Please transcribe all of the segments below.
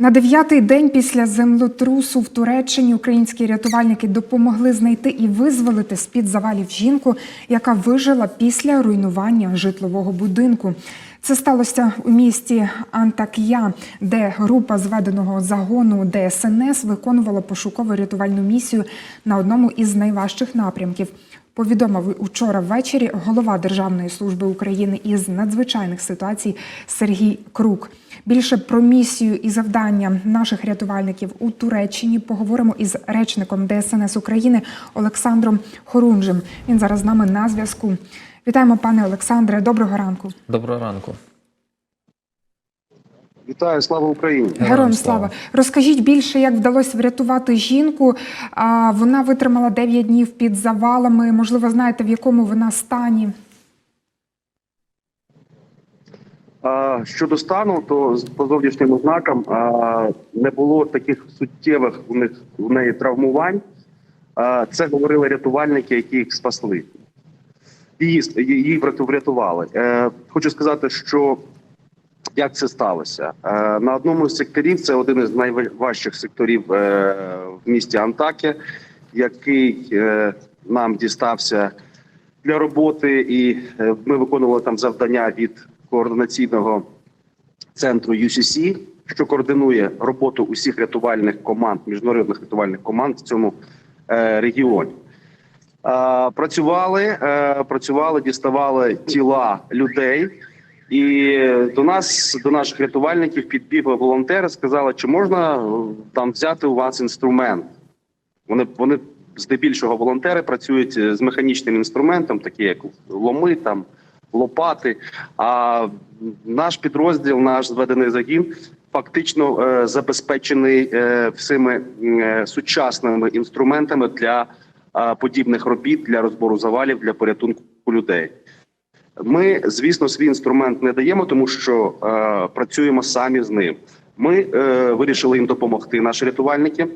На дев'ятий день після землетрусу в Туреччині українські рятувальники допомогли знайти і визволити з-під завалів жінку, яка вижила після руйнування житлового будинку. Це сталося у місті Антак'я, де група зведеного загону ДСНС виконувала пошукову рятувальну місію на одному із найважчих напрямків. Повідомив учора ввечері голова Державної служби України із надзвичайних ситуацій Сергій Крук. Більше про місію і завдання наших рятувальників у Туреччині поговоримо із речником ДСНС України Олександром Хорунжем. Він зараз з нами на зв'язку. Вітаємо, пане Олександре. Доброго ранку. Доброго ранку. Вітаю, слава Україні! Героям слава. слава. Розкажіть більше, як вдалося врятувати жінку. А, Вона витримала 9 днів під завалами. Можливо, знаєте, в якому вона стані. А, щодо стану, то по зовнішнім ознакам а, не було таких суттєвих у них у неї травмувань. А, це говорили рятувальники, які їх спасли. Її, її врятували. Е, хочу сказати, що як це сталося? Е, на одному з секторів, це один із найважчих секторів е, в місті Антаке, який е, нам дістався для роботи, і ми виконували там завдання від координаційного центру UCC, що координує роботу усіх рятувальних команд, міжнародних рятувальних команд в цьому регіоні. Працювали, працювали, діставали тіла людей. І до нас, до наших рятувальників, підбігли волонтери, сказали, чи можна е, там взяти у вас інструмент. Вони вони здебільшого волонтери працюють е, з механічним інструментом, такі як ломи, там лопати. А наш підрозділ, наш зведений загін, фактично е, забезпечений е, всіми е, сучасними інструментами для е, подібних робіт, для розбору завалів, для порятунку людей. Ми, звісно, свій інструмент не даємо, тому що е, працюємо самі з ним. Ми е, вирішили їм допомогти, наші рятувальники.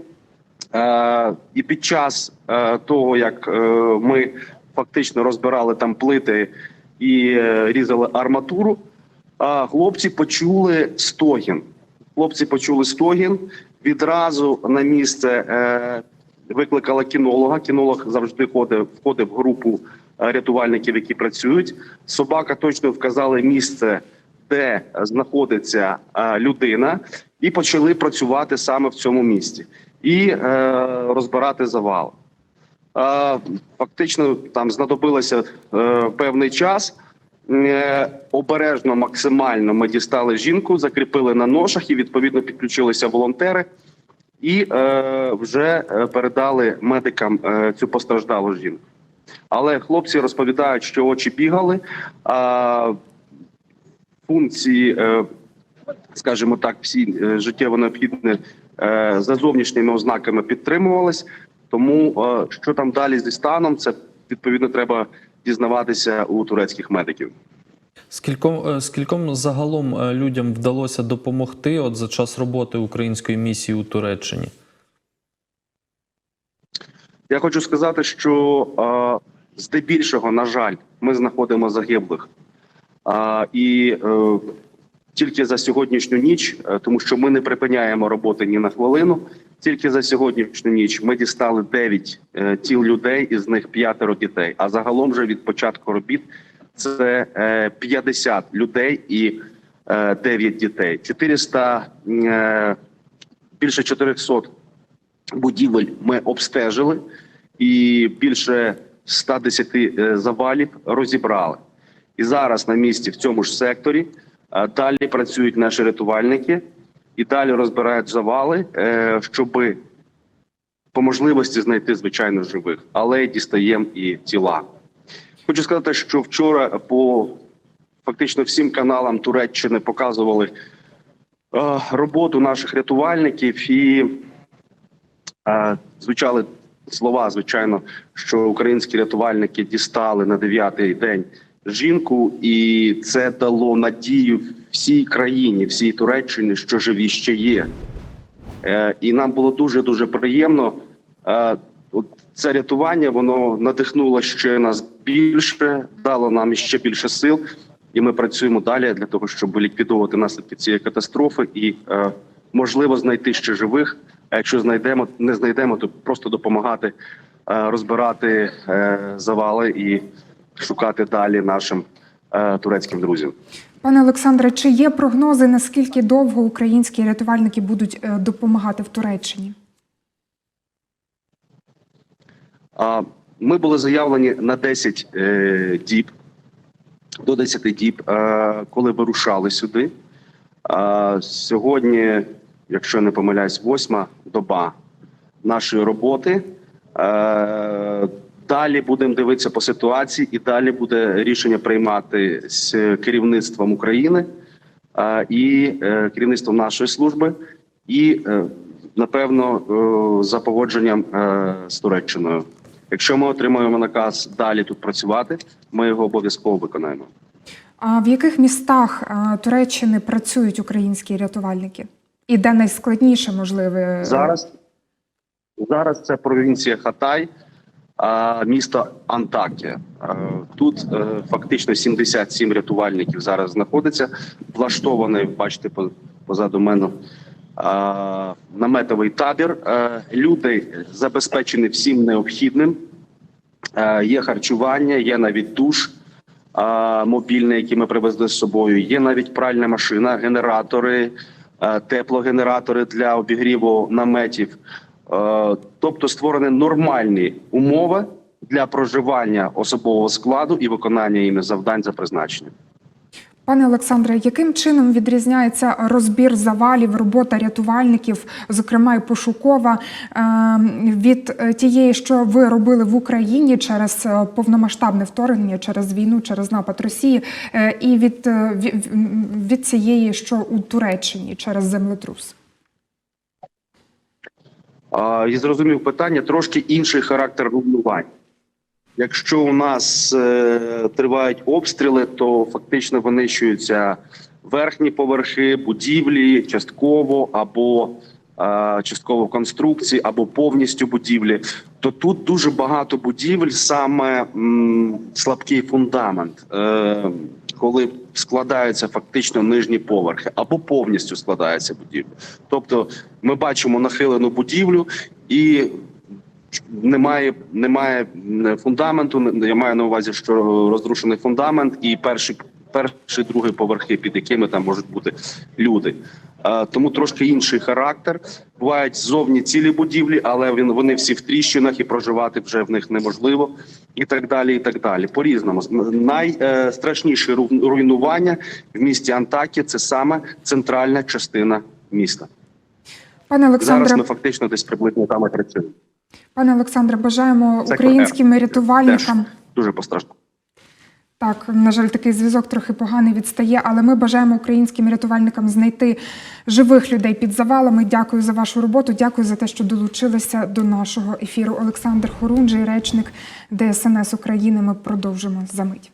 Е, і під час е, того, як е, ми фактично розбирали там плити і е, різали арматуру, е, хлопці почули стогін. Хлопці почули стогін. Відразу на місце е, викликала кінолога. Кінолог завжди входить, входить в групу рятувальників, які працюють. Собака точно вказала місце, де знаходиться е, людина, і почали працювати саме в цьому місці і е, розбирати завал. Е, фактично там знадобилося е, певний час. Е, обережно, максимально ми дістали жінку, закріпили на ношах і відповідно підключилися волонтери і е, вже е, передали медикам е, цю постраждалу жінку. Але хлопці розповідають, що очі бігали, а функції, е, скажімо так, всі е, життєво необхідні е, за зовнішніми ознаками підтримувались. Тому що там далі зі станом, це відповідно треба дізнаватися у турецьких медиків. Скільком, скільком загалом людям вдалося допомогти от за час роботи української місії у Туреччині? Я хочу сказати, що здебільшого, на жаль, ми знаходимо загиблих. І е, тільки за сьогоднішню ніч, е, тому що ми не припиняємо роботи ні на хвилину. Тільки за сьогоднішню ніч ми дістали 9 е, тіл людей, із них п'ятеро дітей. А загалом вже від початку робіт це е, 50 людей і е, 9 дітей. 400, е, більше 400 будівель ми обстежили, і більше 110 е, завалів розібрали. І зараз на місці в цьому ж секторі е, далі працюють наші рятувальники і далі розбирають завали, щоб по можливості знайти звичайно живих, але дістаємо і тіла. Хочу сказати, що вчора по фактично всім каналам Туреччини показували е, роботу наших рятувальників і е, звучали слова, звичайно, що українські рятувальники дістали на дев'ятий день жінку, і це дало надію всій країні, всій Туреччині, що живі ще є. Е, і нам було дуже дуже приємно. Е, це рятування воно надихнуло ще нас більше, дало нам ще більше сил, і ми працюємо далі для того, щоб ліквідовувати наслідки цієї катастрофи і е, можливо знайти ще живих. А якщо знайдемо, не знайдемо, то просто допомагати е, розбирати е, завали і шукати далі нашим е, турецьким друзям. Пане Олександре, чи є прогнози, наскільки довго українські рятувальники будуть допомагати в Туреччині? Ми були заявлені на 10 е, діб, до 10 діб, коли вирушали сюди. Сьогодні, якщо не помиляюсь, восьма доба нашої роботи. Е, Далі будемо дивитися по ситуації, і далі буде рішення приймати з керівництвом України е, і е, керівництвом нашої служби, і напевно за погодженням з Туреччиною. Якщо ми отримаємо наказ далі тут працювати, ми його обов'язково виконаємо. А в яких містах Туреччини працюють українські рятувальники? І де найскладніше можливе Зараз зараз це провінція Хатай, місто Антакія. Тут е, фактично 77 рятувальників зараз знаходиться. Влаштований, бачите, по- позаду мене наметовий табір. Е, Люди забезпечені всім необхідним. Е, Є харчування, є навіть душ мобільний, який ми привезли з собою. Є навіть пральна машина, генератори, е, теплогенератори для обігріву наметів. Е, Тобто створені нормальні умови для проживання особового складу і виконання їм завдань за призначенням. Пане Олександре, яким чином відрізняється розбір завалів, робота рятувальників, зокрема і пошукова, е, від е, тієї, що ви робили в Україні через е, повномасштабне вторгнення, через війну, через напад Росії, е, і від, від, цієї, що у Туреччині через землетрус? І зрозумів питання трошки інший характер руйнувань. Якщо у нас е, тривають обстріли, то фактично винищуються верхні поверхи, будівлі, частково або е, частково конструкції, або повністю будівлі. То тут дуже багато будівель, саме м, слабкий фундамент, е, коли складаються фактично нижні поверхи, або повністю складається будівля. Тобто, ми бачимо нахилену будівлю і немає, немає фундаменту. Я маю на увазі, що розрушений фундамент, і перший, перший, другий поверхи, під якими там можуть бути люди. Е, Тому трошки інший характер. Бувають зовні цілі будівлі, але він вони всі в тріщинах і проживати вже в них неможливо, і так далі. І так далі. По різному найстрашніше руйнування в місті Антакі це саме центральна частина міста. Пане Зараз ми фактично десь приблизно там працюємо. Пане Олександре, бажаємо Це українським Теж рятувальникам. дуже постраждало. Так, на жаль, такий зв'язок трохи поганий відстає, але ми бажаємо українським рятувальникам знайти живих людей під завалами. Дякую за вашу роботу. Дякую за те, що долучилися до нашого ефіру. Олександр Хорунжий, речник ДСНС України. Ми продовжимо за мить.